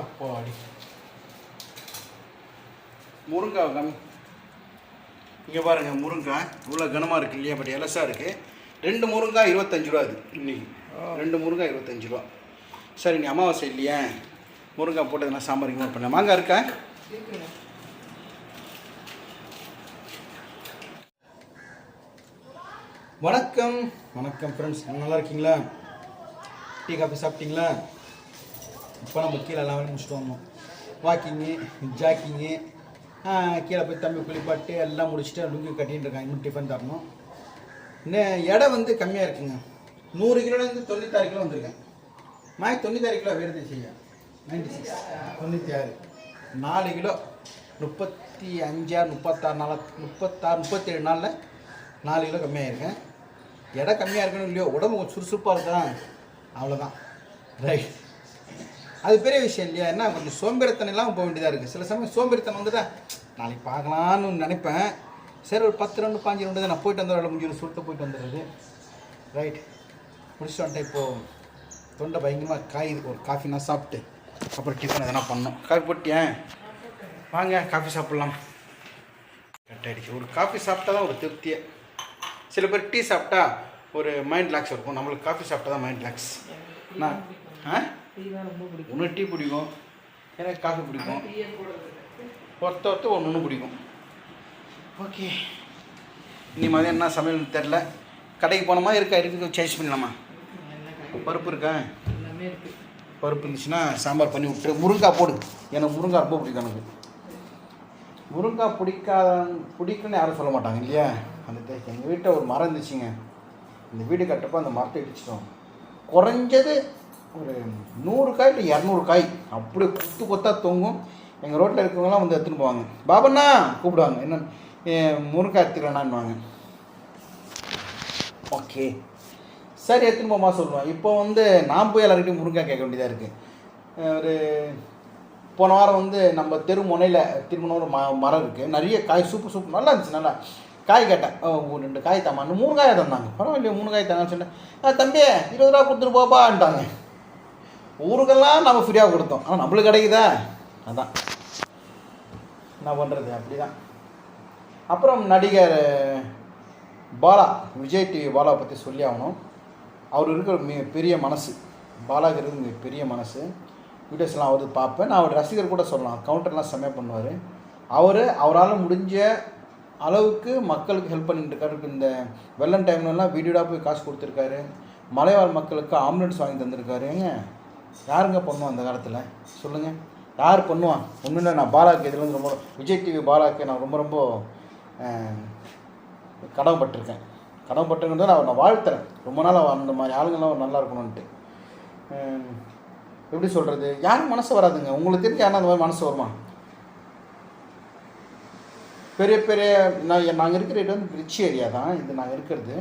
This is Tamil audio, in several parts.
அப்பாடி. முருங்காய் கம். இங்கே பாருங்க முருங்காய் இவ்வளோ கனமாக இருக்கு இல்லையா? பட் எலசாக இருக்குது ரெண்டு முருங்காய் இருபத்தஞ்சு ரூபா அது இன்னைக்கு. ரெண்டு முருங்காய் இருபத்தஞ்சு ரூபா. சரி நீ அமாவாசை இல்லையா? முருங்காய் போட்டு நான் சாம்பார் பண்ணேன். மாங்காய் இருக்கா? வணக்கம். வணக்கம் ஃப்ரெண்ட்ஸ் நல்லா இருக்கீங்களா? டீ காஃபி சாப்பிட்டீங்களா? இப்போ நம்ம கீழே எல்லாம் முடிச்சுட்டு வந்தோம் வாக்கிங்கு ஜாக்கிங்கு கீழே போய் தம்பி குளிப்பாட்டு எல்லாம் முடிச்சுட்டு லுங்கி கட்டிட்டு இருக்காங்க இன்னும் டிஃபன் தரணும். இன்னும் எடை வந்து கம்மியாக இருக்குங்க. நூறு கிலோலேருந்து தொண்ணூத்தாறு கிலோ வந்திருக்கேன். மாய் தொண்ணூத்தாறு கிலோ வேறு செய்ய நைன்டி சிக்ஸ் தொண்ணூற்றி ஆறு நாலு கிலோ. முப்பத்தி அஞ்சாறு முப்பத்தாறு நாள் முப்பத்தாறு முப்பத்தேழு நாளில் நாலு கிலோ கம்மியாக இருக்கேன் எடை கம்மியாக இருக்கணும் இல்லையோ உடம்பு கொஞ்சம் சுறுசுறுப்பாக இருக்கா அவ்வளோதான் ரைட் அது பெரிய விஷயம் இல்லையா? என்ன கொஞ்சம் சோம்பேறித்தனம்லாம் போக வேண்டியதாக இருக்குது சில சமயம் சோம்பேறித்தனம் வந்துட்டா நாளைக்கு பார்க்கலான்னு நினைப்பேன். சரி ஒரு பத்து ரெண்டு பாஞ்சு ரெண்டு நான் போயிட்டு வந்துடுற முடிஞ்சு சுட்டு போயிட்டு வந்துடுறது. ரைட் முடிச்சுட்டு வந்துட்டேன். இப்போது தொண்டை பயங்கரமாக காயுது. ஒரு காஃபினா சாப்பிட்டு அப்புறம் டிஃபன் எதனா பண்ணோம் காஃபி போட்டியேன் வாங்க காஃபி சாப்பிட்லாம். கட்டாயிடுச்சு ஒரு காஃபி சாப்பிட்டா தான் ஒரு திருப்தியே சில பேர் டீ சாப்பிட்டா ஒரு மைண்ட் ரிலாக்ஸ் இருக்கும். நம்மளுக்கு காஃபி சாப்பிட்டா தான் மைண்ட் ரிலாக்ஸ் நான் ஆ? ஒன்று டீ பிடிக்கும். எனக்கு காஃபி பிடிக்கும். ஒருத்த ஒருத்த ஒன்று ஒன்று பிடிக்கும். ஓகே. இனி மதியம் என்ன சமையல்னு தெரில கடைக்கு போனோமா இருக்கா? இருக்கு. சேஞ்ச் பண்ணலாமா? பருப்பு இருக்கா? பருப்பு இருந்துச்சுன்னா சாம்பார் பண்ணி விட்டுரு. முருங்காய் போடு. எனக்கு முருங்காய் ரொம்ப பிடிக்கும் எனக்கு. முருங்காய் பிடிக்காத பிடிக்குன்னு யாரும் சொல்ல மாட்டாங்க இல்லையா? அந்த தே- எங்கள் வீட்டில் ஒரு மரம் இருந்துச்சுங்க. இந்த வீடு கட்டப்போ அந்த மரத்தை இடிச்சிட்டோம். குறைஞ்சது ஒரு நூறு காய் இல்லை இரநூறு காய். அப்படியே கொத்து கொத்தாக தொங்கும். எங்கள் ரோட்டில் இருக்கிறவங்களாம் வந்து எடுத்துன்னு போவாங்க. பாபண்ணா கூப்பிடுவாங்க. என்ன முருங்காய் எடுத்துக்கலான்னான்னுவாங்க ஓகே. சரி எடுத்துன்னு போமா சொல்லுவேன் இப்போ வந்து நான் போய் எல்லாருக்கிட்டையும் முருங்காய் கேட்க வேண்டியதாக இருக்குது ஒரு போன வாரம் வந்து நம்ம தெரு முனையில் திருமணம் ஒரு ம மரம் இருக்குது நிறைய காய் சூப்பர் சூப்பர் நல்லா இருந்துச்சு நல்லா. காய் கேட்டேன். ஒரு ரெண்டு காய் தாம்மா. மூணு காய் தந்தாங்க. பரவாயில்லையே மூணு காய் தாங்கன்னு சொன்னேன். தம்பி இருபது ரூபா கொடுத்துட்டு போப்பான்ட்டாங்க ஊருக்கெல்லாம் நம்ம ஃப்ரீயாக கொடுத்தோம். ஆனால் நம்மளுக்கு கிடைக்குதா? அதான். என்ன பண்ணுறது அப்படி தான் அப்புறம் நடிகர் பாலா விஜய் டிவி பாலா பற்றி சொல்லி ஆகணும். அவர் இருக்கிற மிக பெரிய மனசு. பாலாக்கு மிக பெரிய மனசு. வீடியோஸ்லாம் அவர் பார்ப்பேன். நான் அவர் ரசிகர் கூட சொல்லலாம். கவுண்டர்லாம் செம்மையாக பண்ணுவார். அவர் அவரால் முடிஞ்ச அளவுக்கு மக்களுக்கு ஹெல்ப் பண்ணிட்டு இருக்காரு. இந்த வெள்ளம் டைம்லலாம் வீடியோடாக போய் காசு கொடுத்துருக்காரு. மலைவாழ் மக்களுக்கு ஆம்புலன்ஸ் வாங்கி தந்திருக்காருங்க யாருங்க பண்ணுவோம் அந்த காலத்தில்? சொல்லுங்கள் யார் பண்ணுவான் ஒன்றும் இல்லை நான் பாலாக்கு இதில் வந்து ரொம்ப விஜய் டிவி பாலாக்கு நான் ரொம்ப ரொம்ப அஹ், கடமைப்பட்டிருக்கேன். கடமைப்பட்டிருக்கிறது நான் நான் வாழ்த்துறேன். ரொம்ப நாள் அந்த மாதிரி ஆளுங்கள்லாம் நல்லா இருக்கணும்ன்ட்டு. எப்படி சொல்கிறது யாரும் மனசு வராதுங்க. உங்களுக்கு தெரிஞ்சு யாரும் அந்த மாதிரி மனசு வருமா? பெரிய பெரிய நான் நாங்கள் இருக்கிற இடம் வந்து ரிச் ஏரியா தான். இது நாங்கள் இருக்கிறது.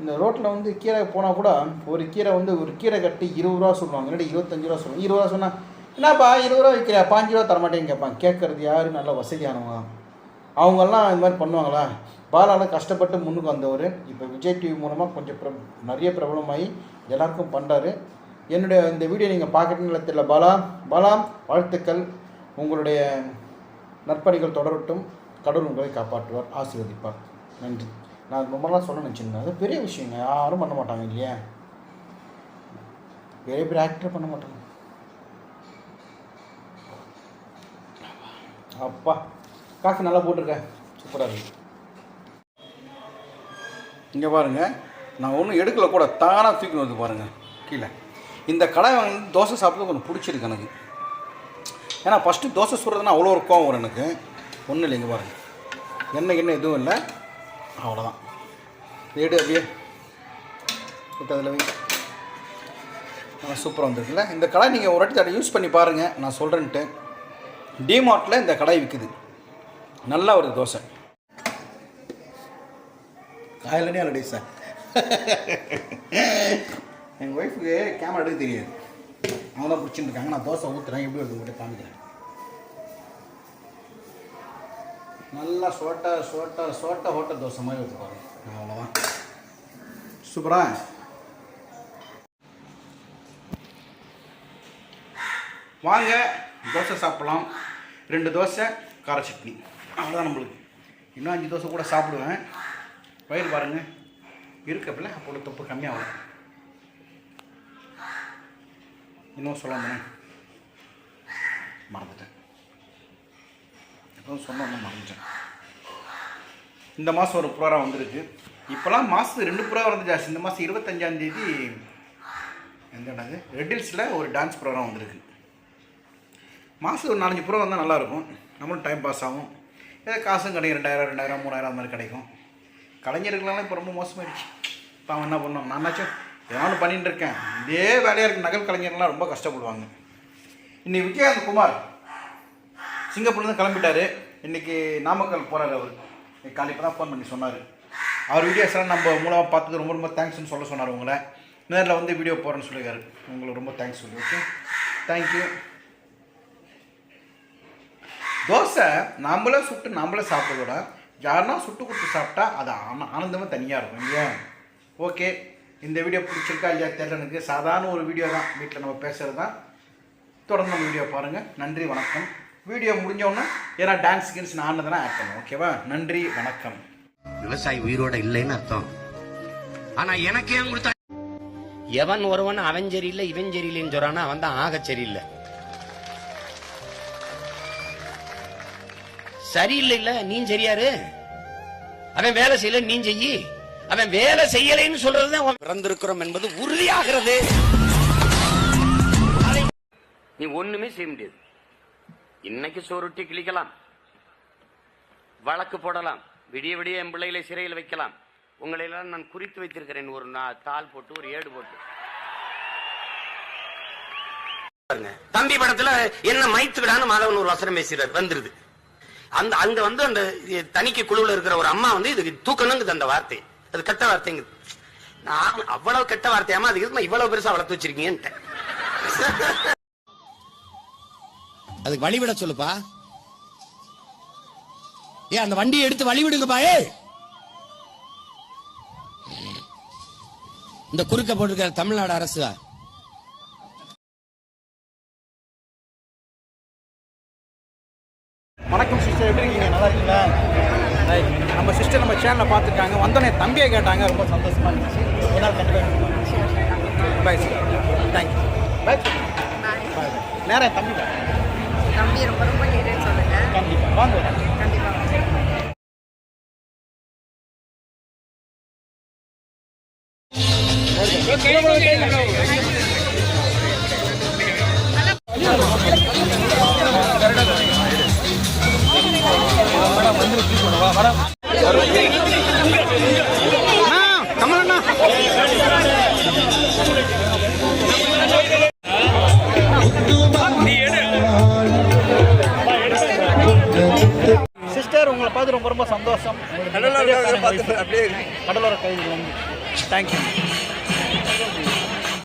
இந்த ரோட்டில் வந்து கீரை போனால் கூட ஒரு கீரை வந்து ஒரு கீரை கட்டி இருபது ரூபா சொல்லுவாங்க. இல்லாட்டி இருபத்தஞ்சு ரூபா சொல்லுவாங்க. இருபது ரூபா சொன்னால் என்னப்பா இருபது ரூபா விற்கிறியா பாஞ்சு ரூபா தரமாட்டேன்னு கேட்பாங்க கேட்கறது யார்? நல்லா வசதியானவங்க. அவங்கெல்லாம் இந்த மாதிரி பண்ணுவாங்களா? பாலால் கஷ்டப்பட்டு முன்னுக்கு வந்தவர். இப்போ விஜய் டிவி மூலமாக கொஞ்சம் ப்ர நிறைய பிரபலமாகி எல்லாருக்கும் பண்ணுறாரு என்னுடைய இந்த வீடியோ நீங்கள் பார்க்குறீங்களா தெரியல பாலா. பாலா வாழ்த்துக்கள். உங்களுடைய நற்பணிகள் தொடரட்டும். கடவுள் உங்களை காப்பாற்றுவார் ஆசீர்வதிப்பார். நன்றி. நான் ரொம்ப நாள் சொல்ல நினச்சிருந்தேன். அது பெரிய விஷயங்க. யாரும் பண்ண மாட்டாங்க இல்லையா? பெரிய பெரிய ஆக்டர் பண்ண மாட்டாங்க. அப்பா காஃபி நல்லா போட்டிருக்கேன் சூப்பராக இருக்கு. இங்கே பாருங்க. நான் ஒன்றும் எடுக்கல கூட. தானாக தூக்கி வந்து பாருங்கள் கீழே. இந்த கடை வந்து தோசை சாப்பிட்டு கொஞ்சம் பிடிச்சிருக்கு எனக்கு. ஏன்னா ஃபஸ்ட்டு தோசை சுடுறதுனா அவ்வளோ ஒரு கோவம் வரும் எனக்கு. ஒன்றும் இல்லைங்க பாருங்கள் எண்ணெய் எண்ணெய் எதுவும் இல்லை. அவ்வளோதான் வீடு அப்படியே அதில் வை நல்லா சூப்பராக வந்துருக்குல்ல? இந்த கடை நீங்கள் ஒரு வாட்டி அதை யூஸ் பண்ணி பாருங்கள் நான் சொல்கிறேன்ட்டு டிமார்ட்டில் இந்த கடை விற்குது நல்லா ஒரு தோசை. காயிலனே அல்லடி சார். எங்கள் ஒய்ஃபுக்கு கேமரா எடுக்க தெரியாது. அவங்க தான் பிடிச்சிட்டு இருக்காங்க. நான் தோசை ஊற்றுறேன் எப்படி வருது உங்கள்கிட்ட காமிக்கிறேன். நல்லா சோட்டா சோட்டா சோட்டா ஹோட்டா தோசை மாதிரி ஊற்றி பாருங்க. அவ்வளோதான் சூப்பரா? வாங்க தோசை சாப்பிடலாம். ரெண்டு தோசை கார சட்னி. அவ்வளோதான் நம்மளுக்கு. இன்னும் அஞ்சு தோசை கூட சாப்பிடுவேன். வயிறு பாருங்க. இருக்கப்பல அப்போட தொப்பு கம்மியாகும். இன்னும் சொல்லாம மறந்துட்டேன். அதுவும் சொன்னோன்னு மறைஞ்சேன் இந்த மாதம் ஒரு ப்ரோக்ராம் வந்திருக்கு. இப்போலாம் மாதத்துக்கு ரெண்டு ப்ரோக்ராம் வந்து ஜாஸ்தி இந்த மாதம் இருபத்தஞ்சாந்தேதி எந்த என்னது? ரெட்டில்ஸில் ஒரு டான்ஸ் ப்ரோக்ராம் வந்திருக்கு. மாதம் ஒரு நாலஞ்சு ப்ரோக்ராம் வந்தால் நல்லாயிருக்கும். நம்மளும் டைம் பாஸ் ஆகும். ஏதோ காசும் கிடைக்கும். ரெண்டாயிரம் ரெண்டாயிரம் மூணாயிரம் அந்த மாதிரி கிடைக்கும். கலைஞர்களெலாம் இப்போ ரொம்ப மோசமாயிடுச்சு. இப்போ அவன் என்ன பண்ணோம் நானாச்சும் ஏதாவது பண்ணிட்டு இருக்கேன். இதே வேலையாக இருக்க. நகல் கலைஞர்கள்லாம் ரொம்ப கஷ்டப்படுவாங்க. இன்னைக்கு விஜயகாந்த் குமார் சிங்கப்பூர்லேருந்து கிளம்பிட்டாரு. இன்னைக்கு நாமக்கல் போகிறார் அவர். இன்னைக்கு காலையில் தான் ஃபோன் பண்ணி சொன்னார். அவர் வீடியோஸ் எல்லாம் நம்ம மூலமாக பார்த்தது ரொம்ப ரொம்ப தேங்க்ஸ்னு சொல்ல சொன்னார் உங்களை. நேரில் வந்து வீடியோ போகிறேன்னு சொல்லியிருக்காரு. உங்களுக்கு ரொம்ப தேங்க்ஸ் சொல்லி ஓகே தேங்க்யூ தோசை நாமளே சுட்டு நாமளே சாப்பிட்றத விட யாருன்னா சுட்டு கொடுத்து சாப்பிட்டா அது ஆனால் ஆனந்தமே தனியாக இருக்கும் இல்லையா? ஓகே இந்த வீடியோ பிடிச்சிருக்கா இல்லையா தெரியல எனக்கு சாதாரண ஒரு வீடியோ தான். வீட்டில் நம்ம பேசுகிறது தான் தொடர்ந்து நம்ம வீடியோ பாருங்கள் நன்றி வணக்கம். வீடியோ முடிஞ்சோடனே ஏன்னா டான்ஸ் கின்ஸ் நான் ஆனதெல்லாம் ஆட் பண்ணுவோம் ஓகேவா நன்றி வணக்கம். விவசாயி உயிரோட இல்லைன்னு அர்த்தம். ஆனா எனக்கு ஏன் கொடுத்த எவன் ஒருவன் அவன் சரியில்லை இவன் சரியில்லைன்னு சொல்றானா அவன் தான் ஆக சரியில்லை. சரியில்லை இல்ல நீ சரியாரு? அவன் வேலை செய்யல நீ செய்யி. அவன் வேலை செய்யலைன்னு சொல்றதுதான் பிறந்திருக்கிறோம் என்பது உறுதியாகிறது. நீ ஒண்ணுமே செய்ய முடியாது. இன்னைக்கு சோறுட்டி கிழிக்கலாம். வழக்கு போடலாம். விடிய விடிய என் பிள்ளைகளை சிறையில் வைக்கலாம். உங்களை எல்லாம் நான் குறித்து வைத்திருக்கிறேன். ஒரு தாள் போட்டு ஒரு ஏடு போட்டு. தம்பி படத்துல என்ன மைத்து மாதவன் ஒரு வசனம் பேசுறாரு வந்துருது. அந்த அங்க வந்து அந்த தணிக்கை குழுவுல இருக்கிற ஒரு அம்மா வந்து இதுக்கு தூக்கணுங்குது அந்த வார்த்தை அது கெட்ட வார்த்தைங்குது. நான் அவ்வளவு கெட்ட வார்த்தையாமா அதுக்கு இவ்வளவு பெருசா வளர்த்து வச்சிருக்கீங்கன்ட்டு அதுக்கு வழி விட சொல்லுப்பா. ஏ அந்த வண்டியை எடுத்து வழி விடுங்கப்பா ஏ இந்த குறுக்க போட்டிருக்கிற தமிழ்நாடு அரசு. வணக்கம் சிஸ்டர் எப்படி இருக்கீங்க? நல்லா இருக்கீங்களா. நம்ம சிஸ்டர் நம்ம சேனலை பார்த்துருக்காங்க. வந்தோடனே தம்பியை கேட்டாங்க. ரொம்ப சந்தோஷமா இருந்துச்சு. ஒரு நாள் கண்டிப்பாக பாய் சார். தேங்க்யூ பாய் பாய் பாய் நேரம் தம்பி பாய் தம்பி ரொம்ப ரொம்ப கேட்டேன்னு சொல்லுங்க. கண்டிப்பாக வாங்க கண்டிப்பா கமலண்ணா